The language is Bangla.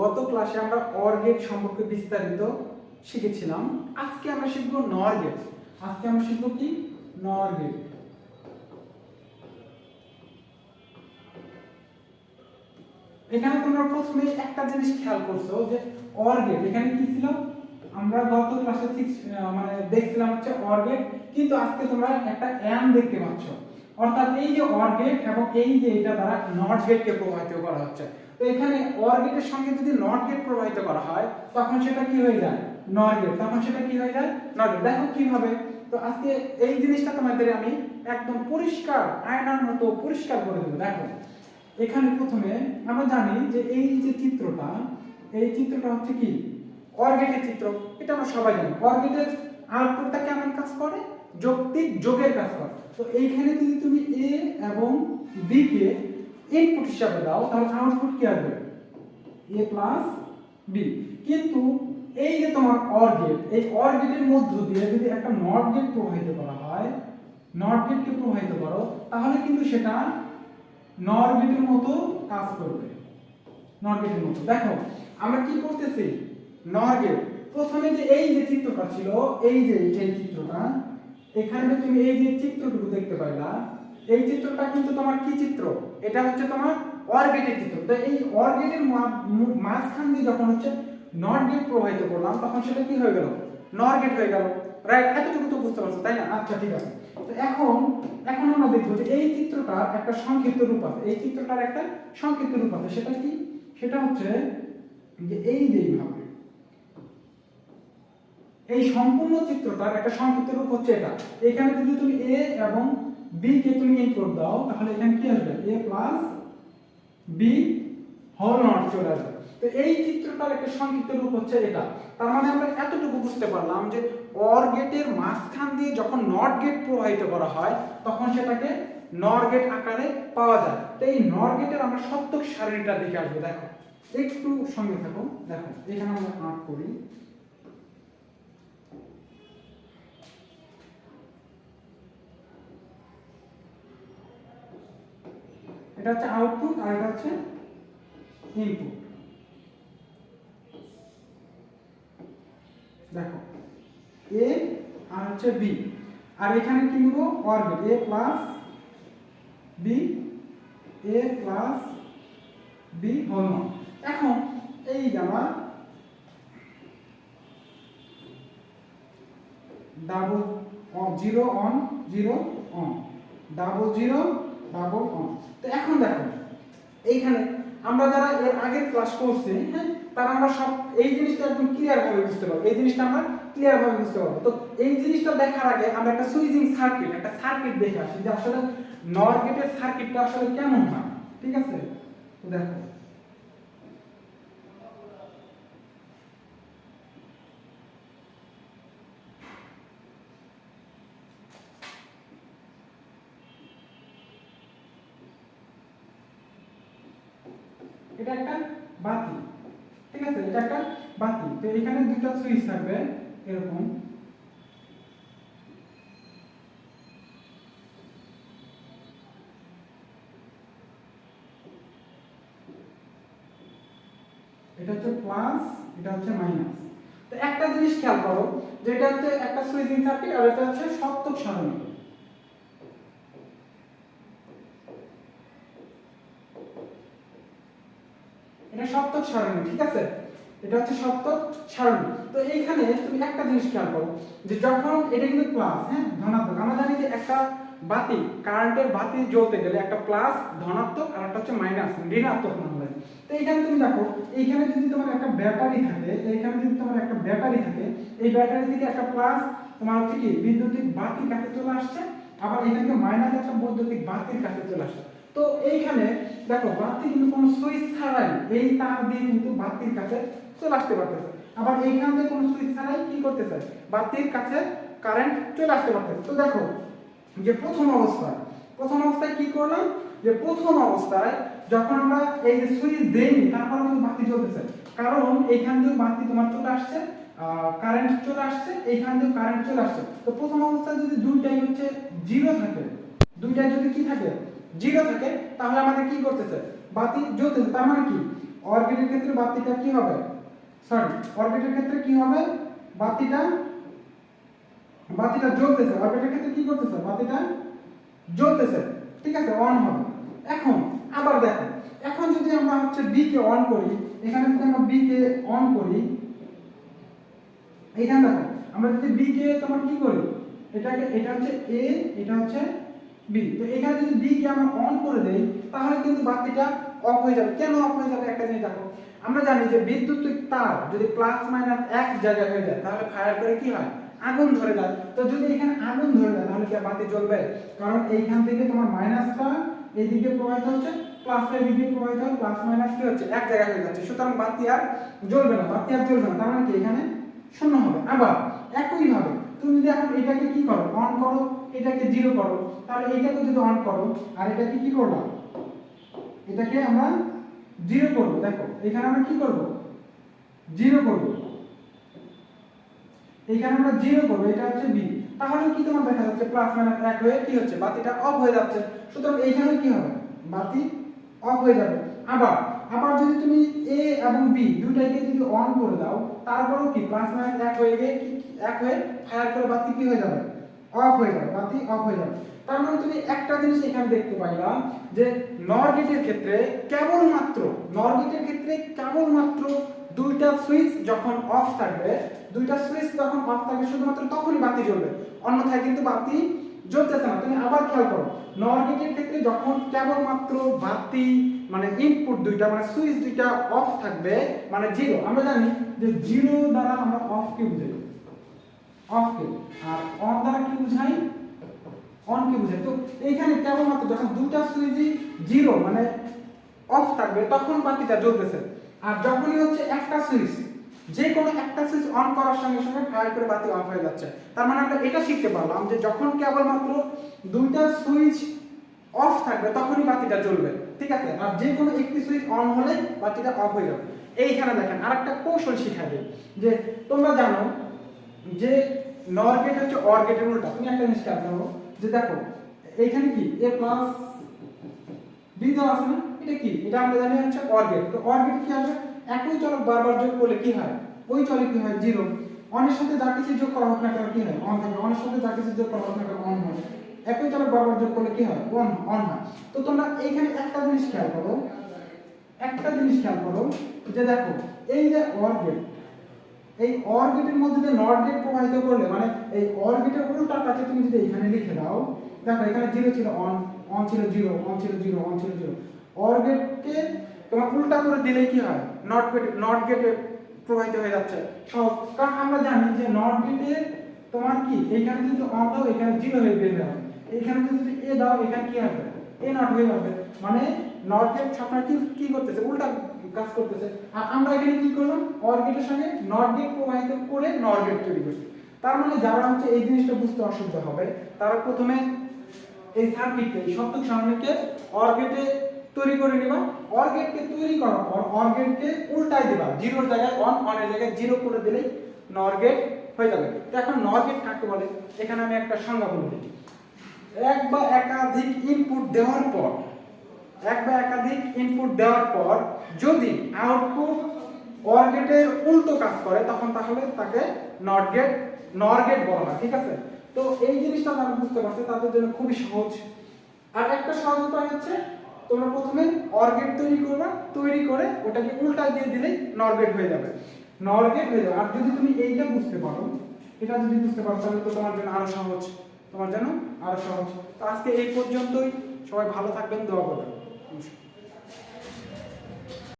গত ক্লাসে আমরা অর গেট সম্পর্কে বিস্তারিত শিখেছিলাম। আজকে আমরা শিখব নর গেট আজকে আমরা শিখব কি? নর গেট এখানে তোমরা প্রথমে একটা জিনিস খেয়াল করছ যে অর গেট এখানে কি ছিল? আমরা গত ক্লাসে ঠিক মানে দেখছিলাম হচ্ছে অর গেট কিন্তু আজকে তোমরা একটা এন দেখতে পাচ্ছ। অর্থাৎ এই যে অর গেট এবং এই যে এটা দ্বারা নট গেটকে প্রবাহিত করা হচ্ছে। তো এখানে অর গেটের সঙ্গে যদি নট গেট প্রবাহিত করা হয়, তখন সেটা কি হয়ে যায়? নট গেট তখন সেটা কি হয়ে যায়? নট গেট দেখো কীভাবে তো আজকে এই জিনিসটা তোমাদের আমি একদম পরিষ্কার, আয়নার মতো পরিষ্কার করে দেবো। দেখো, এখানে প্রথমে আমরা জানি যে এই যে চিত্রটা, এই চিত্রটা হচ্ছে কি? অর্গেটের চিত্র। এটা আমরা সবাই জানি। অর্গেটের আউটপুটটা কেমন কাজ করে? যৌক্তিক যোগের কাজ করে। তো এইখানে যদি তুমি এ এবং বি কে ইনপুট হিসাবে দাও তাহলে আউটপুট কি আসবে এ প্লাস বি কিন্তু এই যে তোমার অর গেট এই অর গেটের মধ্য দিয়ে যদি একটা নট গেট প্রবাহিত করা হয় নট গেটকে প্রবাহিত করো তাহলে কিন্তু সেটা নর গেটের মতো কাজ করবে নর গেটের মতো দেখো আমরা কি করতেছি নর গেট প্রথমে যে এই যে চিত্রটা ছিল এই যে এই চিত্রটা এখানে তুমি এই যে চিত্রটুকু দেখতে পাইলা এই চিত্রটা কিন্তু তোমার কি চিত্র? এটা হচ্ছে তোমার অরগেটের চিত্র। তো এই অরগেটের মাঝখান দিয়ে যখন হচ্ছে নট গেট প্রবাহিত করলাম, তখন সেটা কি হয়ে গেল? নর গেট হয়ে গেল। রাইট এতটুকু তো বুঝতে পারছ, তাই না? আচ্ছা ঠিক আছে। তো এখন এখন আমরা দেখব যে এই চিত্রটার একটা সংক্ষিপ্ত রূপ আছে। এই চিত্রটার একটা সংক্ষিপ্ত রূপ আছে। সেটা কি? সেটা হচ্ছে যে এই যে এইভাবে, এই সম্পূর্ণ চিত্রটার একটা সংক্ষিপ্ত রূপ হচ্ছে এটা। এখানে যদি তুমি এ এবং বি কে তুমি ইনপুট দাও, তাহলে এখানে কি আসবে? A plus B whole not চলে আসবে। তো এই চিত্রটার একটা সংক্ষিপ্ত রূপ হচ্ছে এটা। তার মানে আমরা এতটুকু বুঝতে পারলাম যে অর গেটের মাঝখান দিয়ে যখন নট গেট প্রবাহিত করা হয়, তখন সেটাকে নর গেট আকারে পাওয়া যায়। তো এই নর গেটের আমরা সত্যক সারণীটা দেখে আসব, দেখো। একটু সঙ্গে থাকো, দেখো, এখানে আমরা আঁক করি। এটা হচ্ছে আউটপুট আর এটা হচ্ছে ইনপুট দেখো এ আর হচ্ছে বি আর এখানে কি নিব orbit A plus B A plus B whole এখন এই জামা double zero one zero one double zero double one তো এখন দেখো, এইখানে আমরা যারা এর আগের ক্লাস করছি হ্যাঁ তারা আমরা সব এই জিনিসটা একদম ক্লিয়ার ভাবে বুঝতে পারব। এই জিনিসটা আমরা ক্লিয়ার ভাবে বুঝতে পারব। তো এই জিনিসটা দেখার আগে আমরা একটা সুইজিং সার্কিট একটা সার্কিট দেখে আসি যে আসলে নর গেটের সার্কিটটা আসলে কেমন হয়, ঠিক আছে? দেখো এটা একটা বাতি, ঠিক আছে? এটা একটা বাতি। তো এখানে দুটো সুইচ থাকবে, এরকম। এটা হচ্ছে প্লাস এটা হচ্ছে মাইনাস তো একটা জিনিস খেয়াল করো যে এটা হচ্ছে একটা সুইচিং সার্কিট আর এটা হচ্ছে সত্যক সারণী এটা সপ্তক সারণী, ঠিক আছে? এটা হচ্ছে সপ্তক সারণী। তো এইখানে তুমি একটা জিনিস খেয়াল করো, যে যখন এটা কিন্তু প্লাস হ্যাঁ? ধনাত্মক। আমরা জানি যে একটা বাতি, কারেন্টের বাতি জ্বলতে গেলে একটা প্লাস ধনাত্মক আর একটা হচ্ছে মাইনাস ঋণাত্মক না হয়। তো এইখানে তুমি দেখো, এইখানে যদি তোমার একটা ব্যাটারি থাকে, এইখানে যদি তোমার একটা ব্যাটারি থাকে, এই ব্যাটারি থেকে একটা প্লাস তোমার হচ্ছে কি, বিদ্যুতিক বাতির কাছে চলে আসছে, আবার এখান থেকে মাইনাস একটা বৈদ্যুতিক বাতির কাছে চলে আসছে। তো এইখানে দেখো, বাতি কিন্তু কোনো সুইচ ছাড়াই এই তার দিয়ে কিন্তু বাতির কাছে চলে আসতে পারতেছে। আবার এইখান থেকে কোনো সুইচ ছাড়াই কি করতেছে? বাতির কাছে কারেন্ট চলে আসতে পারতেছে। তো দেখো, যে প্রথম অবস্থায় প্রথম অবস্থায় কি করলাম? যে প্রথম অবস্থায় যখন আমরা এই যে সুইচ দেইনি, তারপর কিন্তু বাতি জ্বলতেছে। কারণ এইখান দিয়ে বাতি তোমার চলে আসছে কারেন্ট চলে আসছে, এইখান দিয়ে কারেন্ট চলে আসছে। তো প্রথম অবস্থায় যদি দুইটাই হচ্ছে জিরো থাকে, দুইটাই যদি কি থাকে? জিরো থাকে, তাহলে আমাদের কি করতেছে? বাতি জ্বলতেছে, তার মানে কি? অর গেটের ক্ষেত্রে বাতিটা কি হবে? সরি অর গেটের ক্ষেত্রে কি হবে? বাতিটা বাতিটা জ্বলতেছে। অর গেটের ক্ষেত্রে কি করতেছে? বাতিটা জ্বলতেছে। ঠিক আছে অন হবে। এখন, আবার দেখো। এখন যদি আমরা হচ্ছে বি কে অন করি, এখানে যদি আমরা বি কে অন করি এইখানে দেখো, আমরা যদি বি কে তোমার কি করি? এটাকে, এটা হচ্ছে এ এটা হচ্ছে বি তো এখানে যদি বি কে আমরা অন করে দেই, তাহলে কিন্তু বাতিটা অফ হয়ে যাবে। কেন অফ হয়ে যাবে? একটা জিনিস দেখো। আমরা জানি যে বিদ্যুৎ তার যদি প্লাস মাইনাস এক জায়গায় হয়ে যায়, তাহলে ফায়ার করে কি হয়? আগুন ধরে যায়। তো যদি এখানে আগুন ধরে যায়, তাহলে কি বাতি জ্বলবে? কারণ এইখান থেকে তোমার মাইনাসটা এইদিকে প্রবাহিত হচ্ছে প্লাসটা এদিকে প্রবাহিত হয় প্লাস মাইনাস কি হচ্ছে? এক জায়গায় হয়ে যাচ্ছে। সুতরাং বাতি আর জ্বলবে না। বাতি আর জ্বলবে না। তার মানে কি? এখানে শূন্য হবে। আবার একই ভাবে তুমি যদি এখন এটাকে কি করো? অন করো এটাকে জিরো করো। তাহলে এইটাকে যদি অন করো, আর এটাকে কি করবা এটাকে আমরা জিরো করব। দেখো, এখানে আমরা কি করব? জিরো করব। এখানে আমরা জিরো করব, এটা হচ্ছে বি তাহলে কি তোমার দেখা যাচ্ছে প্লাস মাইনাস এক হয়ে কি হচ্ছে? বাতিটা অফ হয়ে যাচ্ছে। সুতরাং এইখানে কি হবে? বাতি অফ হয়ে যাবে। আবার আবার যদি তুমি এ এবং বি দুটাকে যদি অন করে দাও, তারপরেও কি? প্লাস মাইনাস এক হয়ে গিয়ে এক হয়ে ফায়ার করে বাতি কি হয়ে যাবে? অফ হয়ে যাবে বাতি অফ হয়ে যাবে। তার মানে তুমি একটা জিনিস এখানে দেখতে পাইলাম যে নর গেটের ক্ষেত্রে কেবলমাত্র নর গেটের ক্ষেত্রে কেবলমাত্র দুইটা সুইচ যখন অফ থাকবে, দুইটা সুইচ যখন অফ থাকবে, শুধুমাত্র তখনই বাতি জ্বলবে। অন্যথায় কিন্তু বাতি জ্বলতেছে না। তুমি আবার খেয়াল করো নর গেটের ক্ষেত্রে যখন কেবলমাত্র বাতি মানে ইনপুট দুইটা মানে সুইচ দুইটা অফ থাকবে মানে জিরো আমরা জানি যে জিরো দ্বারা আমরা অফ কে বুঝাই? অফ কে, আর অন দ্বারা কি বুঝাই? অন কে বুঝাই। তো এইখানে কেবলমাত্র যখন দুটা সুইচই জিরো মানে অফ থাকবে, তখন বাতিটা জ্বলতেছে। আর যখনই হচ্ছে একটা সুইচ যে কোনো একটা সুইচ অন করার সঙ্গে সঙ্গে ফায়ার করে বাতি অফ হয়ে যাচ্ছে। তার মানে আমরা এটা শিখতে পারলাম যে যখন কেবলমাত্র দুইটা সুইচ অফ থাকবে, তখনই বাতিটা জ্বলবে। ঠিক আছে? আর যে কোনো একটি সুইচ অন হলে বাতিটা অফ হয়ে যাবে। এইখানে দেখেন, আরেকটা কৌশল শিখাবে যে তোমরা জানো যে নর গেট হচ্ছে অর গেটের উল্টা। তুমি একটা জিনিস খেয়াল করো যে দেখো, এইখানে কি? এ প্লাস বি দেওয়া আছে না? এটা কি? এটা আমরা জানি হচ্ছে অর গেট তো অর গেট কি আসবে? একই চলক বারবার যোগ করলে কি হয়? ওই চলক কি হয়? জিরো অনের সাথে যা কিছু যোগ করা হোক না কেন কি হয়? অন থাকে। অনের সাথে যা কিছু যোগ করা হোক না কেন অন হয়। একই চলক বারবার যোগ করলে কি হয়? অন অন হয়। তো তোমরা এইখানে একটা জিনিস খেয়াল করো। একটা জিনিস খেয়াল করো যে দেখো, এই যে অর গেট এই অর মধ্যে যে নট গেট প্রবাহিত করলে মানে এই অর গেটের উল্টাটাকে তুমি যদি এখানে লিখে দাও, দেখো এখানে জিরো ছিল অন অন ছিল জিরো অন ছিল জিরো অন ছিল জিরো অর তোমার উল্টা করে দিলে কি হয়? নট গেট নট গেটে প্রবাহিত হয়ে যাচ্ছে। সহজ। কারণ আমরা জানি যে নট গেটে তোমার কি? এইখানে যদি অন দাও, এখানে জিরো হয়ে বের হবে। এইখানে যদি এ দাও, এখানে কি হবে এ নট হয়ে যাবে মানে নট গেট আপনার কি কি করতেছে? উল্টা কাজ করতেছে। আর আমরা এখানে কি করলাম? অর গেটের সঙ্গে নট গেট প্রবাহিত করে নট গেট তৈরি করছি। তার মানে যারা হচ্ছে এই জিনিসটা বুঝতে অসুবিধা হবে, তারা প্রথমে এই সার্কিটকে এই সপ্তক সারণীকে অর গেটে তৈরি করে নিবা। অর গেটকে তৈরি করার পর অর গেটকে উল্টাই দিবা। জিরোর জায়গায় অন অনের জায়গায় জিরো করে দিলেই নর গেট হয়ে যাবে। তো এখন নর গেট কাকে বলে? এখানে আমি একটা সংজ্ঞা বলে দিই। এক বা একাধিক ইনপুট দেওয়ার পর এক বা একাধিক ইনপুট দেওয়ার পর যদি আউটপুট অর গেটের উল্টো কাজ করে, তখন তাহলে তাকে নট গেট নর গেট বলা হয়, ঠিক আছে? তো এই জিনিসটা যারা বুঝতে পারছে, তাদের জন্য খুবই সহজ। আর একটা সহজ উপায় হচ্ছে, তোমরা প্রথমে অর গেট তৈরি করবা, তৈরি করে ওটাকে উল্টা দিয়ে দিলেই নর গেট হয়ে যাবে। নর গেট হয়ে যাবে। আর যদি তুমি এইটা বুঝতে পারো, এটা যদি বুঝতে পারো, তাহলে তো তোমার জন্য আরও সহজ, তোমার জন্য আরও সহজ। তো আজকে এই পর্যন্তই। সবাই ভালো থাকবেন, দোয়া করবেন। নমস্কার